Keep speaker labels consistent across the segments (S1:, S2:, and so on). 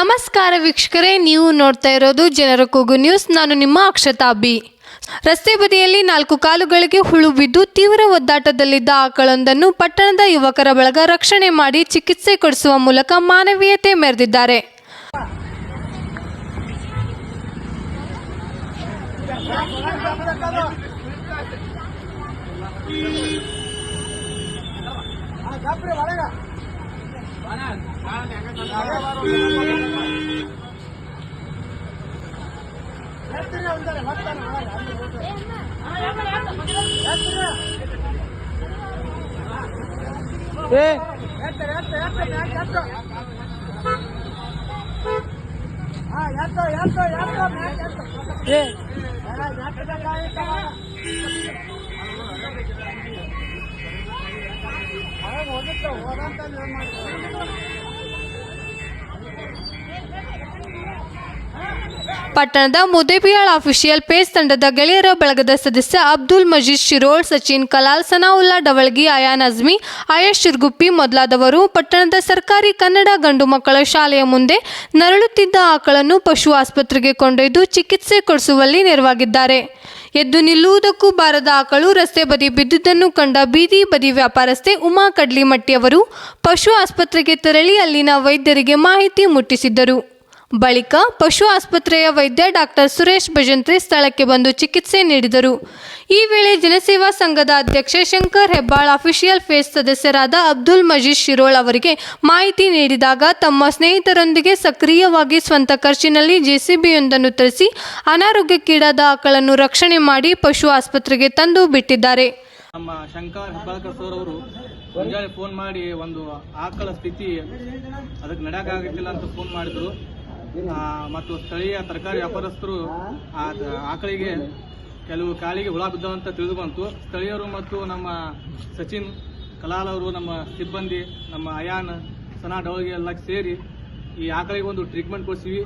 S1: ನಮಸ್ಕಾರ ವೀಕ್ಷಕರೇ, ನೀವು ನೋಡ್ತಾ ಇರೋದು ಜನರ ಕೂಗು ನ್ಯೂಸ್. ನಾನು ನಿಮ್ಮ ಅಕ್ಷತಾ ಬಿ. ರಸ್ತೆ ಬದಿಯಲ್ಲಿ ನಾಲ್ಕು ಕಾಲುಗಳಿಗೆ ಹುಳು ಬಿದ್ದು ತೀವ್ರ ಒದ್ದಾಟದಲ್ಲಿದ್ದ ಆಕಳೊಂದನ್ನು ಪಟ್ಟಣದ ಯುವಕರ ಬಳಗ ರಕ್ಷಣೆ ಮಾಡಿ ಚಿಕಿತ್ಸೆ ಕೊಡಿಸುವ ಮೂಲಕ ಮಾನವೀಯತೆ ಮೆರೆದಿದ್ದಾರೆ. ಹೋದಂತ ಪಟ್ಟಣದ ಮುದೇಬಿಯಾಳ್ ಅಫಿಷಿಯಲ್ ಪೇಜ್ ತಂಡದ ಗೆಳೆಯರ ಬಳಗದ ಸದಸ್ಯ ಅಬ್ದುಲ್ ಮಜೀದ್ ಶಿರೋಳ್, ಸಚಿನ್ ಕಲಾಲ್, ಸನಾವುಲ್ಲಾ ಡವಳ್ಗಿ, ಅಯಾನ್ ಅಜ್ಮಿ ಆಯಶ್ ಶಿರ್ಗುಪ್ಪಿ ಮೊದಲಾದವರು ಪಟ್ಟಣದ ಸರ್ಕಾರಿ ಕನ್ನಡ ಗಂಡು ಮಕ್ಕಳ ಶಾಲೆಯ ಮುಂದೆ ನರಳುತ್ತಿದ್ದ ಆಕಳನ್ನು ಪಶು ಆಸ್ಪತ್ರೆಗೆ ಕೊಂಡೊಯ್ದು ಚಿಕಿತ್ಸೆ ಕೊಡಿಸುವಲ್ಲಿ ನೆರವಾಗಿದ್ದಾರೆ. ಎದ್ದು ನಿಲ್ಲುವುದಕ್ಕೂ ಬಾರದ ಆಕಳು ರಸ್ತೆ ಬದಿ ಬಿದ್ದುದನ್ನು ಕಂಡ ಬೀದಿ ಬದಿ ವ್ಯಾಪಾರಸ್ಥೆ ಉಮಾ ಕಡ್ಲಿಮಟ್ಟಿಯವರು ಪಶು ಆಸ್ಪತ್ರೆಗೆ ತೆರಳಿ ಅಲ್ಲಿನ ವೈದ್ಯರಿಗೆ ಮಾಹಿತಿ ಮುಟ್ಟಿಸಿದ್ದರು. ಬಳಿಕ ಪಶು ಆಸ್ಪತ್ರೆಯ ವೈದ್ಯ ಡಾಕ್ಟರ್ ಸುರೇಶ್ ಭಜಂತ್ರಿ ಸ್ಥಳಕ್ಕೆ ಬಂದು ಚಿಕಿತ್ಸೆ ನೀಡಿದರು. ಈ ವೇಳೆ ಜನಸೇವಾ ಸಂಘದ ಅಧ್ಯಕ್ಷ ಶಂಕರ್ ಹೆಬ್ಬಾಳ್, ಅಫಿಷಿಯಲ್ ಫೇಸ್ ಸದಸ್ಯರಾದ ಅಬ್ದುಲ್ ಮಜೀದ್ ಶಿರೋಳ್ ಅವರಿಗೆ ಮಾಹಿತಿ ನೀಡಿದಾಗ ತಮ್ಮ ಸ್ನೇಹಿತರೊಂದಿಗೆ ಸಕ್ರಿಯವಾಗಿ ಸ್ವಂತ ಖರ್ಚಿನಲ್ಲಿ ಜೆಸಿಬಿಯೊಂದನ್ನು ತರಿಸಿ ಅನಾರೋಗ್ಯಕ್ಕೀಡಾದ ಆಕಳನ್ನು ರಕ್ಷಣೆ ಮಾಡಿ ಪಶು ಆಸ್ಪತ್ರೆಗೆ ತಂದು ಬಿಟ್ಟಿದ್ದಾರೆ.
S2: ನಮ್ಮ ಶಂಕರ್ ಹೆಬ್ಬಾಳ್ಕರ್ ಸರ್ ಅವರು ಮುಂಜಾನೆ ಫೋನ್ ಮಾಡಿ ಒಂದು ಆಕಳ ಸ್ಥಿತಿ ಅದಕ್ಕೆ ನಡೆಯೋಕ್ಕಾಗತ್ತಿಲ್ಲ ಅಂತ ಫೋನ್ ಮಾಡಿದ್ರು. ಮತ್ತು ಸ್ಥಳೀಯ ತರಕಾರಿ ವ್ಯಾಪಾರಸ್ಥರು ಆಕಳಿಗೆ ಕೆಲವು ಕಾಲಿಗೆ ಹುಳ ಬಿದ್ದವಂತ ತಿಳಿದು ಬಂತು ಸ್ಥಳೀಯರು ಮತ್ತು ನಮ್ಮ ಸಚಿನ್ ಕಲಾಲ್ ಅವರು, ನಮ್ಮ ಸಿಬ್ಬಂದಿ, ನಮ್ಮ ಅಯಾನ್, ಸನಾ ಡವಳಿಗೆ ಎಲ್ಲ ಸೇರಿ ಈ ಆಕಳಿಗೆ ಒಂದು ಟ್ರೀಟ್ಮೆಂಟ್ ಕೊಡ್ಸಿವಿ.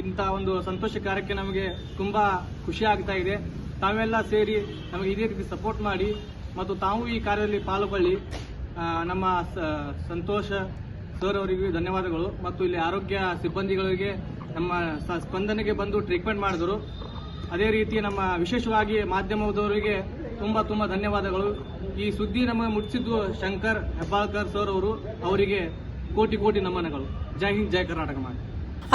S2: ಇಂಥ ಒಂದು ಸಂತೋಷ ಕಾರ್ಯಕ್ಕೆ ನಮಗೆ ತುಂಬಾ ಖುಷಿ ಆಗ್ತಾ ಇದೆ. ತಾವೆಲ್ಲ ಸೇರಿ ನಮಗೆ ಇದೇ ರೀತಿ ಸಪೋರ್ಟ್ ಮಾಡಿ ಮತ್ತು ತಾವು ಈ ಕಾರ್ಯದಲ್ಲಿ ಪಾಲ್ಗೊಳ್ಳಿ. ನಮ್ಮ ಸಂತೋಷ ಸರ್ ಅವರಿಗೂ ಧನ್ಯವಾದಗಳು. ಮತ್ತು ಇಲ್ಲಿ ಆರೋಗ್ಯ ಸಿಬ್ಬಂದಿಗಳಿಗೆ ನಮ್ಮ ಸ್ಪಂದನೆಗೆ ಬಂದು ಟ್ರೀಟ್ಮೆಂಟ್ ಮಾಡಿದರು. ಅದೇ ರೀತಿ ನಮ್ಮ ವಿಶೇಷವಾಗಿ ಮಾಧ್ಯಮದವರಿಗೆ ತುಂಬಾ ತುಂಬಾ ಧನ್ಯವಾದಗಳು. ಈ ಸುದ್ದಿ ನಮಗೆ ಮುಟ್ಟಿಸಿದ್ದು ಶಂಕರ್ ಹೆಬ್ಬಾಳ್ಕರ್ ಸರ್ ಅವರು ಅವರಿಗೆ ಕೋಟಿ ಕೋಟಿ ನಮನಗಳು. ಜೈ ಹಿಂದ್, ಜೈ ಕರ್ನಾಟಕ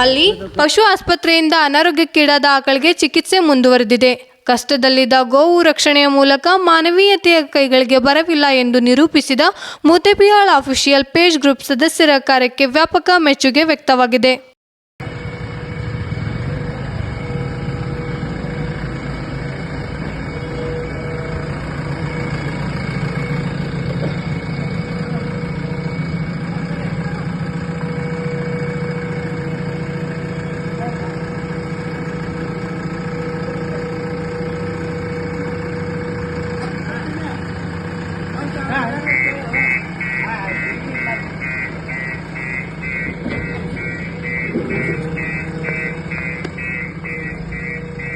S1: ಅಲ್ಲಿ ಪಶು ಆಸ್ಪತ್ರೆಯಿಂದ ಅನಾರೋಗ್ಯಕ್ಕೀಡಾದ ಆಕಳಿಗೆ ಚಿಕಿತ್ಸೆ ಮುಂದುವರೆದಿದೆ. ಕಷ್ಟದಲ್ಲಿದ್ದ ಗೋವು ರಕ್ಷಣೆಯ ಮೂಲಕ ಮಾನವೀಯತೆಯ ಕೈಗಳಿಗೆ ಬರವಿಲ್ಲ ಎಂದು ನಿರೂಪಿಸಿದ ಮೂತೆಪಿಯಾಳ್ ಅಫಿಷಿಯಲ್ ಪೇಜ್ ಗ್ರೂಪ್ ಸದಸ್ಯರ ಕಾರ್ಯಕ್ಕೆ ವ್ಯಾಪಕ ಮೆಚ್ಚುಗೆ ವ್ಯಕ್ತವಾಗಿದೆ.